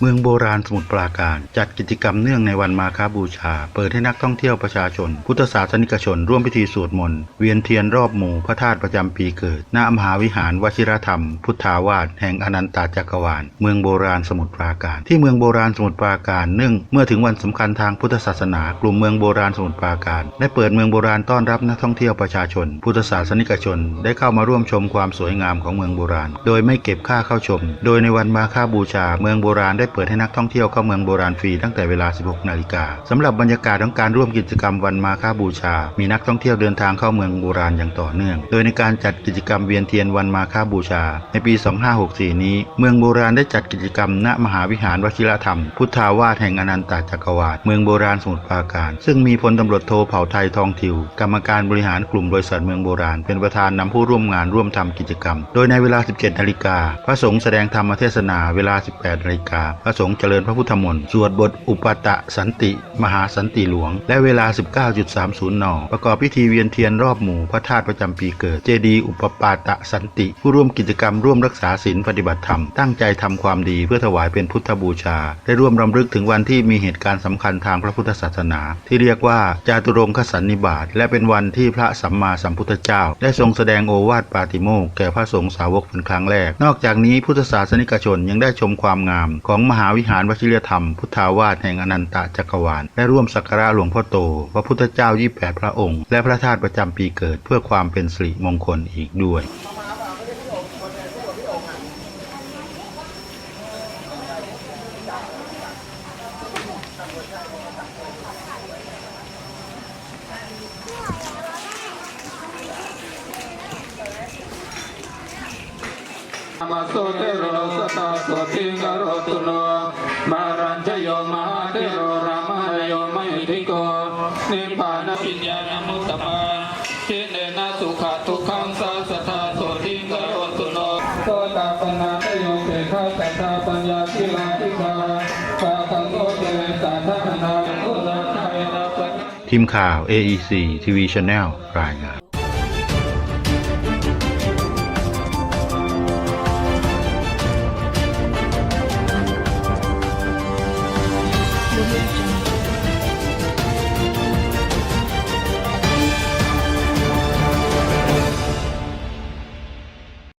เมืองโบราณสมุทรปราการ จัดกิจกรรมเนื่องในวันมาฆบูชา เปิดให้นักท่องเที่ยวประชาชน พุทธศาสนิกชน ร่วมพิธีสวดมนต์ เวียนเทียนรอบหมู่พระธาตุประจำปีเกิดณมหาวิหารวชิรธรรม พุทธาวาสแห่งอนันตจักรวาล เมืองโบราณสมุทรปราการ ที่เมืองโบราณสมุทรปราการเนื่องเมื่อถึงวันสำคัญทางพุทธศาสนา กลุ่มเมืองโบราณสมุทรปราการ ได้เปิดเมืองโบราณต้อนรับนักท่องเที่ยวประชาชน พุทธศาสนิกชน ได้เข้ามาร่วมชมความสวยงามของเมืองโบราณ โดยไม่เก็บค่าเข้าชม โดยในวันมาฆบูชาเมืองโบราณได้ได้เปิดให้นักท่องเที่ยวเข้าเมืองโบราณฟรีตั้งแต่เวลา 16 นาฬิกาสำหรับบรรยากาศของการร่วมกิจกรรมวันมาฆบูชา มีนักท่องเที่ยวเดินทางเข้าเมืองโบราณอย่างต่อเนื่อง โดยในการจัดกิจกรรมเวียนเทียนวันมาฆบูชา ในปี 2564 นี้ เมืองโบราณได้จัดกิจกรรมณมหาวิหารวชิรธรรม พุทธาวาสแห่งอนันตจักรวาลเมืองโบราณสมุทรปราการ ซึ่งมีพลตำรวจโทเผ่าไทยทองทิว กรรมการบริหารกลุ่มบริษัทเมืองโบราณ เป็นประธานนำผู้ร่วมงานร่วมทำกิจกรรม โดยในเวลา 17 นาฬิกาพระสงฆ์แสดงธรรมเทศนาเวลา 18 นาฬิกาพระสงฆ์เจริญพระพุทธมนต์สวดบทอุปตะสันติ มหาสันติหลวง และเวลา 19.30 น ประกอบพิธีเวียนเทียนรอบหมู่พระธาตุประจำปีเกิด เจดีอุปปาตะสันติ ผู้ร่วมกิจกรรมร่วมรักษาศีลปฏิบัติธรรม ตั้งใจทำความดีเพื่อถวายเป็นพุทธบูชา ได้ร่วมรำลึกถึงวันที่มีเหตุการณ์สำคัญทางพระพุทธศาสนา ที่เรียกว่าจาตุรงคสันนิบาตและเป็นวันที่พระสัมมาสัมพุทธเจ้า ได้ทรงแสดงโอวาทปาติโมกแก่พระสงฆ์สาวกเป็นครั้งแรก นอกจากนี้พุทธศาสนิกชนยังได้ชมความงามของมหาวิหารวชิรธรรม พุทธาวาสแห่งอนันตจักรวาล และร่วมสักการะหลวงพ่อโต พระพุทธเจ้า28พระองค์ และพระธาตุประจำปีเกิดเพื่อความเป็นสิริมงคลอีกด้วยมาโสเตโร ทิโกนิพานาปิญญาณมุตตมาทเนนะสุขทุขังสาสทาโสติงกรตุโนโตตาปนาตโยเกขาตาปัญญาทิลาทิกาปาคังโอเจสัทธนาโอนาคายนาปทีมข่าว AEC TV Channel รายงาน